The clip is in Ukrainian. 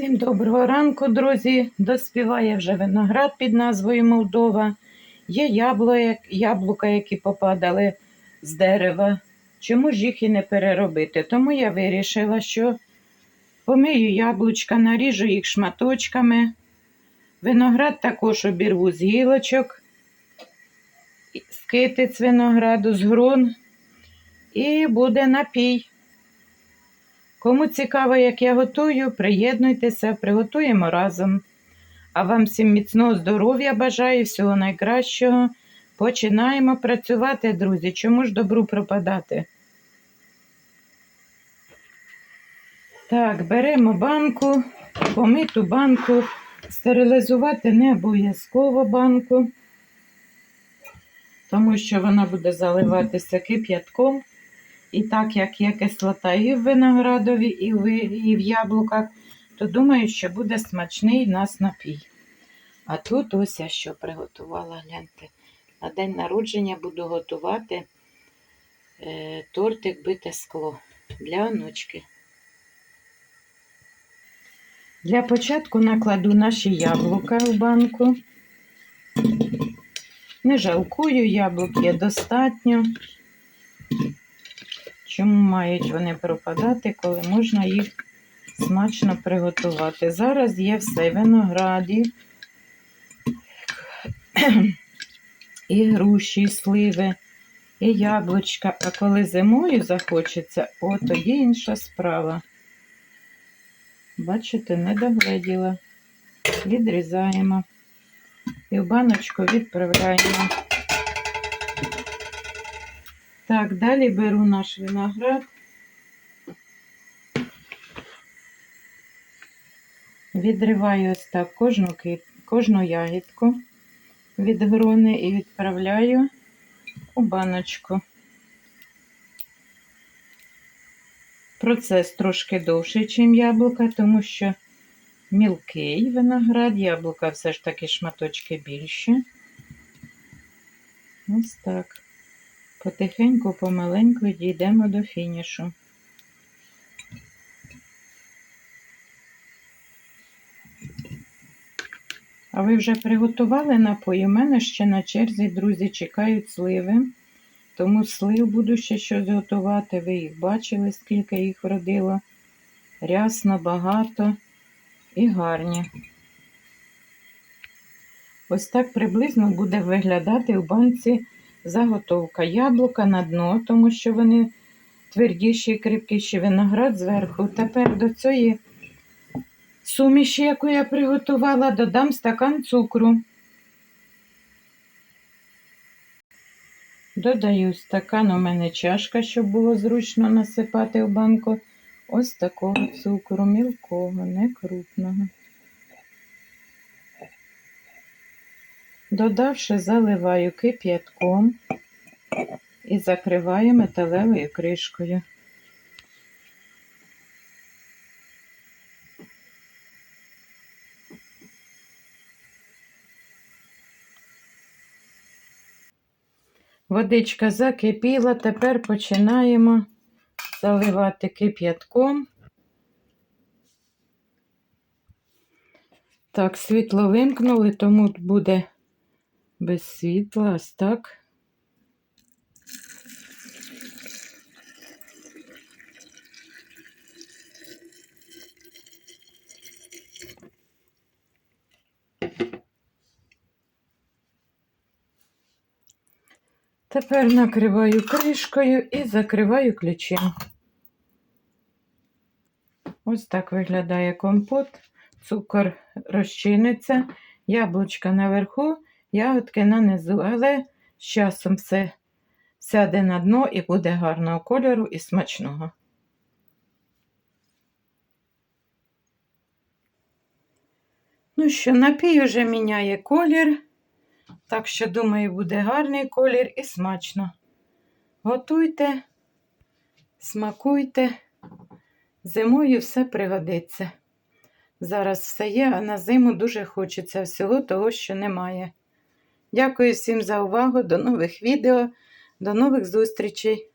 Всім доброго ранку, друзі. Доспіває вже виноград під назвою Молдова. Є яблука, які попадали з дерева. Чому ж їх і не переробити? Тому я вирішила, що помию яблучка, наріжу їх шматочками. Виноград також обірву з гілочок, китиць винограду, з грон. І буде напій. Кому цікаво, як я готую, приєднуйтеся, приготуємо разом. А вам всім міцного здоров'я бажаю, всього найкращого. Починаємо працювати, друзі. Чому ж добру пропадати? Так, беремо банку, помиту банку, стерилізувати не обов'язково банку, тому що вона буде заливатися кип'ятком. І так як є кислота і в виноградові, і в, і в яблуках, то думаю, що буде смачний нас напій. А тут ось я що приготувала, гляньте. На день народження буду готувати е, тортик бите скло для онучки. Для початку накладу наші яблука в банку. Не жалкую, яблук є достатньо. Чому мають вони пропадати, коли можна їх смачно приготувати? Зараз є все винограді, і груші, і сливи, і яблучка. А коли зимою захочеться, о, тоді інша справа. Бачите, не догледіла. Відрізаємо і в баночку відправляємо. Так, далі беру наш виноград. Відриваю ось так кожну, кожну ягідку від грони і відправляю у баночку. Процес трошки довший, ніж яблука, тому що мілкий виноград, яблука все ж таки шматочки більші. Ось так. Потихеньку, помаленьку дійдемо до фінішу. А ви вже приготували напої? У мене ще на черзі, друзі, чекають сливи. Тому слив буду ще щось готувати. Ви їх бачили, скільки їх вродило. Рясно, багато і гарні. Ось так приблизно буде виглядати у банці заготовка. Яблука на дно, тому що вони твердіші і крепкіші виноград зверху. Тепер до цієї суміші, яку я приготувала, додам стакан цукру. Додаю стакан, у мене чашка, щоб було зручно насипати в банку. Ось такого цукру, мілкого, не крупного. Додавши, заливаю кип'ятком і закриваю металевою кришкою. Водичка закипіла, тепер починаємо заливати кип'ятком. Так, світло вимкнули, тому буде без світла, ось так. Тепер накриваю кришкою і закриваю ключем. Ось так виглядає компот. Цукор розчиниться, яблучка наверху, ягодки нанизу, але з часом все сяде на дно і буде гарного кольору і смачного. Ну що, напій вже міняє колір, так що, думаю, буде гарний колір і смачно. Готуйте, смакуйте, зимою все пригодиться. Зараз все є, а на зиму дуже хочеться всього того, що немає. Дякую всім за увагу. До нових відео, до нових зустрічей!